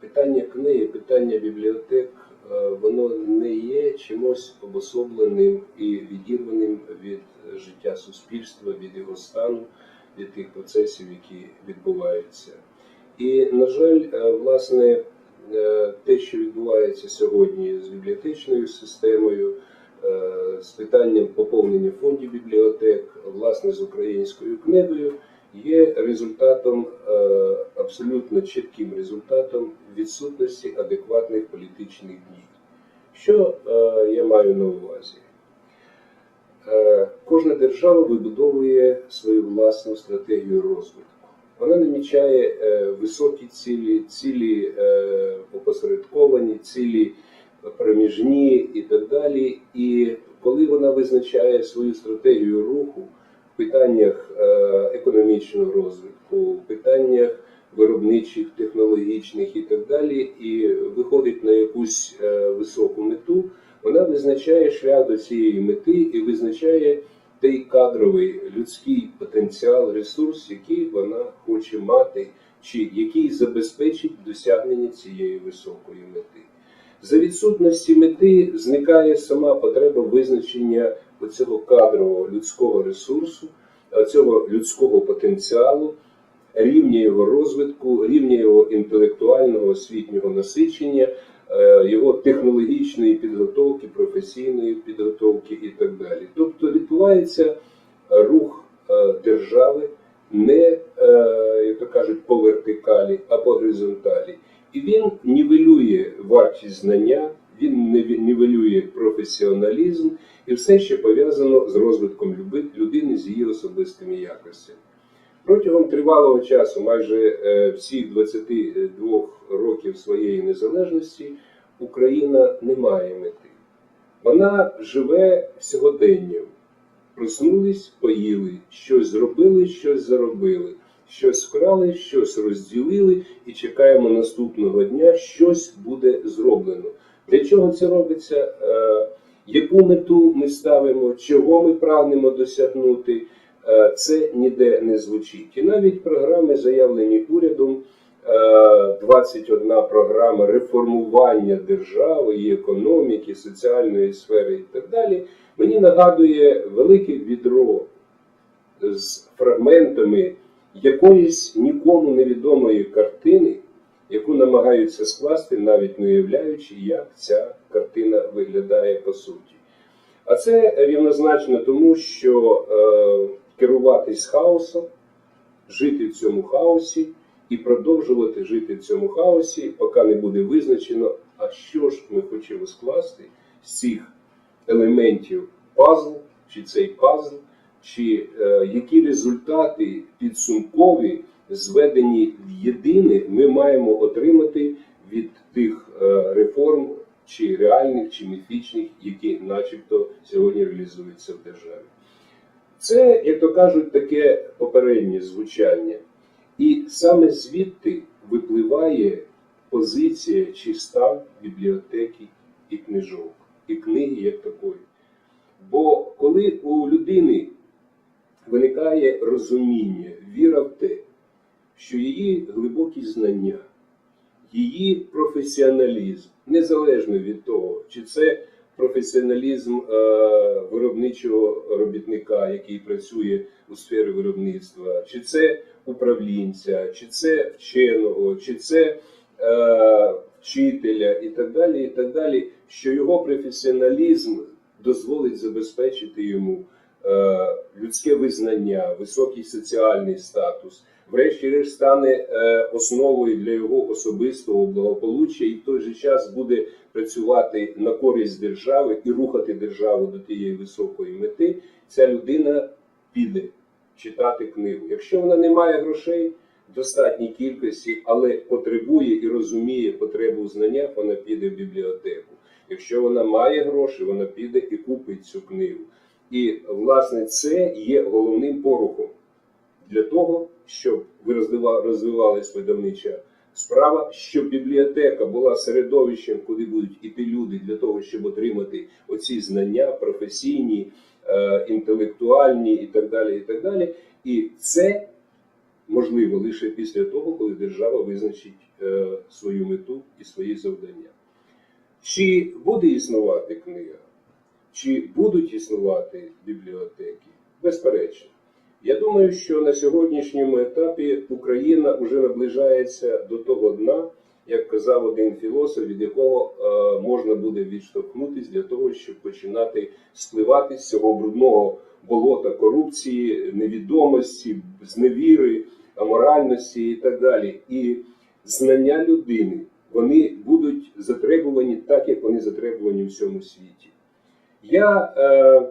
питання книги, питання бібліотек, е, воно не є чимось обособленим і відірваним від життя суспільства, від його стану, від тих процесів, які відбуваються. І, на жаль, е, власне, е, те, що відбувається сьогодні з бібліотечною системою, з питанням поповнення фондів бібліотек, власне, з українською книгою, є результатом е, абсолютно чітким результатом відсутності адекватних політичних дій. Що е, я маю на увазі? Е, Кожна держава вибудовує свою власну стратегію розвитку. Вона намічає високі цілі, цілі опосередковані, цілі проміжні і так далі. І коли вона визначає свою стратегію руху питаннях е, економічного розвитку, питаннях виробничих, технологічних і так далі, і виходить на якусь е, високу мету, вона визначає шлях до цієї мети і визначає той кадровий людський потенціал, ресурс, який вона хоче мати, чи який забезпечить досягнення цієї високої мети. За відсутності мети зникає сама потреба визначення оцього кадрового людського ресурсу, цього людського потенціалу, рівня його розвитку, рівня його інтелектуального освітнього насичення, е, його технологічної підготовки, професійної підготовки і так далі. Тобто відбувається рух е, держави не, е, як то кажуть, по вертикалі, а по горизонталі. І він нівелює вартість знання, він ніве- нівелює професіоналізм і все, що пов'язано з розвитком людини з її особистими якостями. Протягом тривалого часу, майже е, всіх 22 років своєї незалежності, Україна не має мети. Вона живе сьогоденням. Проснулись, поїли, щось зробили, щось заробили, щось вкрали, щось розділили і чекаємо наступного дня, щось буде зроблено. Для чого це робиться? Е, яку мету ми ставимо, чого ми прагнемо досягнути? Е, це ніде не звучить. І навіть програми, заявлені урядом, е, 21 програма реформування держави, її економіки, соціальної сфери і так далі, мені нагадує велике відро з фрагментами якоїсь нікому невідомої картини, яку намагаються скласти, навіть не уявляючи, як ця картина виглядає по суті. А це рівнозначно тому, що е, керуватись хаосом, жити в цьому хаосі і продовжувати жити в цьому хаосі, поки не буде визначено, а що ж ми хочемо скласти з цих елементів пазл, чи цей пазл, чи е, які результати підсумкові, зведені в єдине, ми маємо отримати від тих е, реформ, чи реальних, чи міфічних, які начебто сьогодні реалізуються в державі. Це, як то кажуть, таке попереднє звучання. І саме звідти випливає позиція чи стан бібліотеки і книжок, і книги як такої. Бо коли у людини виникає розуміння, віра в те, що її глибокі знання, її професіоналізм, незалежно від того, чи це професіоналізм е, виробничого робітника, який працює у сфері виробництва, чи це управлінця, чи це вченого, чи це е, вчителя і так далі, і так далі, що його професіоналізм дозволить забезпечити йому е, людське визнання, високий соціальний статус, врешті-решт стане е, основою для його особистого благополуччя і в той же час буде працювати на користь держави і рухати державу до тієї високої мети, ця людина піде читати книгу. Якщо вона не має грошей в достатній кількості, але потребує і розуміє потребу в знаннях, вона піде в бібліотеку. Якщо вона має гроші, вона піде і купить цю книгу. І, власне, це є головним порухом для того, щоб ви розвива- розвивалась видавнича справа, щоб бібліотека була середовищем, куди будуть іти люди для того, щоб отримати оці знання професійні, е, інтелектуальні і так далі. І так далі. І це можливо лише після того, коли держава визначить е, свою мету і свої завдання. Чи буде існувати книга, чи будуть існувати бібліотеки? Безперечно. Я думаю, що на сьогоднішньому етапі Україна вже наближається до того дна, як казав один філософ, від якого е, можна буде відштовхнутися для того, щоб починати спливати з цього брудного болота корупції, невідомості, зневіри, аморальності і так далі. І знання людини вони будуть затребувані так, як вони затребувані в всьому світі. Я е,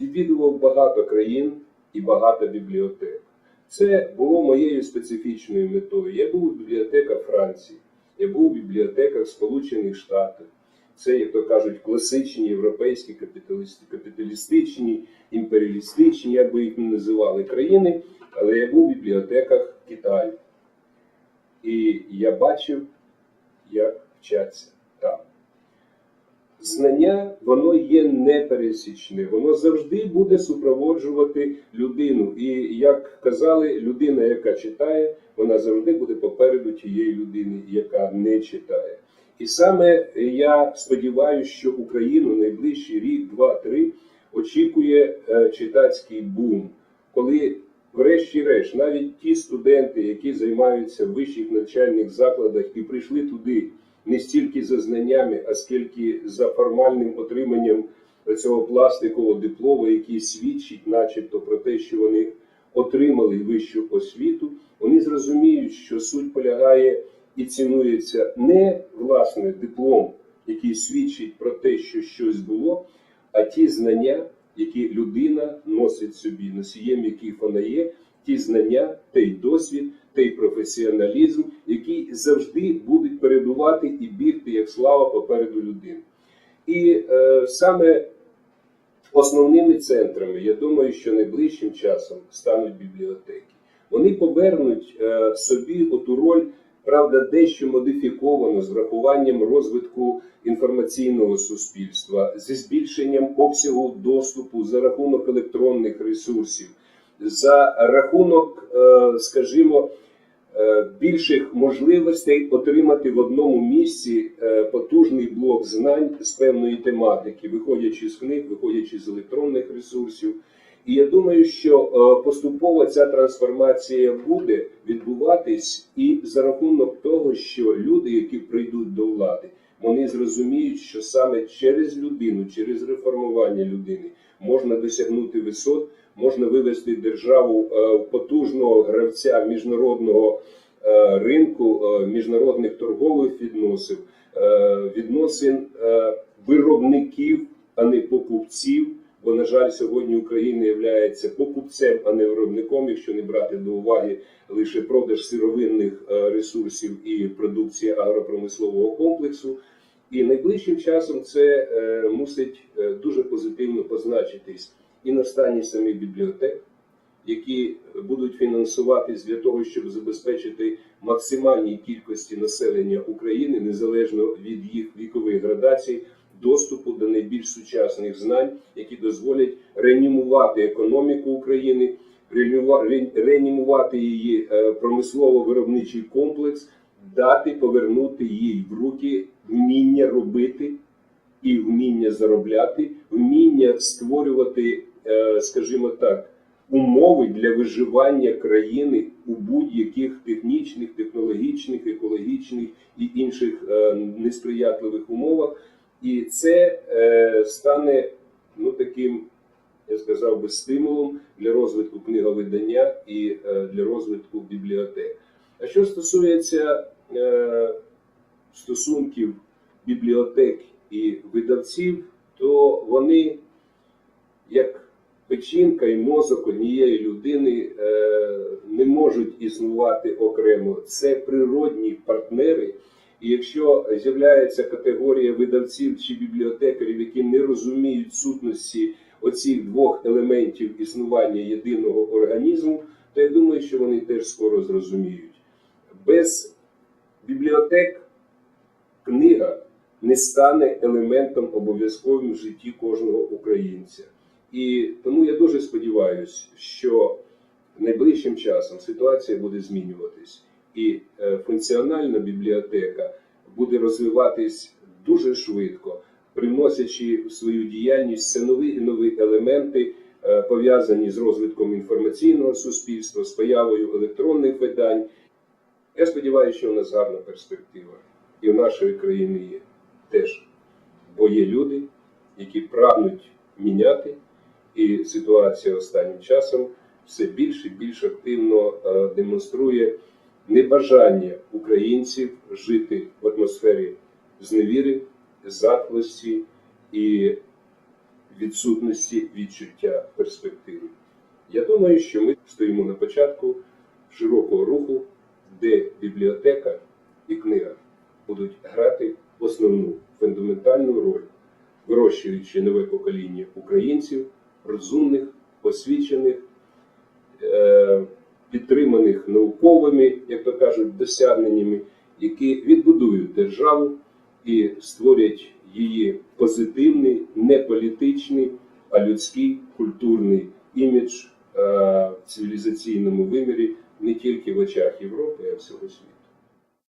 відвідував багато країн і багато бібліотек. Це було моєю специфічною метою. Я був у бібліотеках Франції, я був у бібліотеках Сполучених Штатів. Це, як то кажуть, класичні європейські капіталісти, капіталістичні, імперіалістичні, як би їх не називали країни, але я був у бібліотеках Китаю. І я бачив, як вчаться. Знання, воно є непересічне, воно завжди буде супроводжувати людину. І як казали, людина, яка читає, вона завжди буде попереду тієї людини, яка не читає. І саме я сподіваюся, що Україну найближчий рік, два-три очікує е, читацький бум, коли, врешті-решт, навіть ті студенти, які займаються в вищих навчальних закладах і прийшли туди не стільки за знаннями, а скільки за формальним отриманням цього пластикового диплому, який свідчить, начебто, про те, що вони отримали вищу освіту, вони зрозуміють, що суть полягає і цінується не власне диплом, який свідчить про те, що щось було, а ті знання, які людина носить собі, носієм яких вона є, ті знання, той досвід, той професіоналізм, який завжди будуть передувати і бігти як слава попереду людини. І е, саме основними центрами, я думаю, що найближчим часом стануть бібліотеки. Вони повернуть е, собі оту роль, правда, дещо модифіковано з врахуванням розвитку інформаційного суспільства, зі збільшенням обсягу доступу за рахунок електронних ресурсів, за рахунок, е, скажімо, е, більших можливостей отримати в одному місці е, потужний блок знань з певної тематики, виходячи з книг, виходячи з електронних ресурсів. І я думаю, що поступово ця трансформація буде відбуватись і за рахунок того, що люди, які прийдуть до влади, вони зрозуміють, що саме через людину, через реформування людини можна досягнути висот, можна вивести державу е, потужного гравця міжнародного е, ринку, е, міжнародних торгових відносин, відносин виробників, а не покупців. Бо, на жаль, сьогодні Україна є покупцем, а не виробником, якщо не брати до уваги лише продаж сировинних ресурсів і продукції агропромислового комплексу. І найближчим часом це е, мусить е, дуже позитивно позначитись і на стані самих бібліотек, які будуть фінансуватись для того, щоб забезпечити максимальній кількості населення України, незалежно від їх вікових градацій, доступу до найбільш сучасних знань, які дозволять реанімувати економіку України, реанімувати її е, промислово-виробничий комплекс, дати повернути їй в руки вміння робити і вміння заробляти, вміння створювати, е, скажімо так, умови для виживання країни у будь-яких технічних, технологічних, екологічних і інших е, несприятливих умовах. І це е, стане ну таким, я сказав би, стимулом для розвитку книговидання і для розвитку бібліотек. А що стосується стосунків бібліотек і видавців, то вони, як печінка і мозок однієї людини, е, не можуть існувати окремо. Це природні партнери. І якщо з'являється категорія видавців чи бібліотекарів, які не розуміють сутності оцих двох елементів існування єдиного організму, то я думаю, що вони теж скоро зрозуміють. Без бібліотек книга не стане елементом обов'язковим в житті кожного українця. І тому я дуже сподіваюся, що найближчим часом ситуація буде змінюватись, і е, функціональна бібліотека буде розвиватись дуже швидко, приносячи в свою діяльність все нові і нові елементи, е, пов'язані з розвитком інформаційного суспільства, з появою електронних видань. Я сподіваюся, що у нас гарна перспектива, і у нашої країни є теж, бо є люди, які прагнуть міняти, і ситуація останнім часом все більш і більш активно е, демонструє небажання українців жити в атмосфері зневіри, затхлості і відсутності відчуття перспективи. Я думаю, що ми стоїмо на початку широкого руху, де бібліотека і книга будуть грати основну фундаментальну роль, вирощуючи нове покоління українців, розумних, освічених, е, підтриманих науковими, як то кажуть, досягненнями, які відбудують державу і створять її позитивний, не політичний, а людський культурний імідж е, в цивілізаційному вимірі не тільки в очах Європи, а всього світу.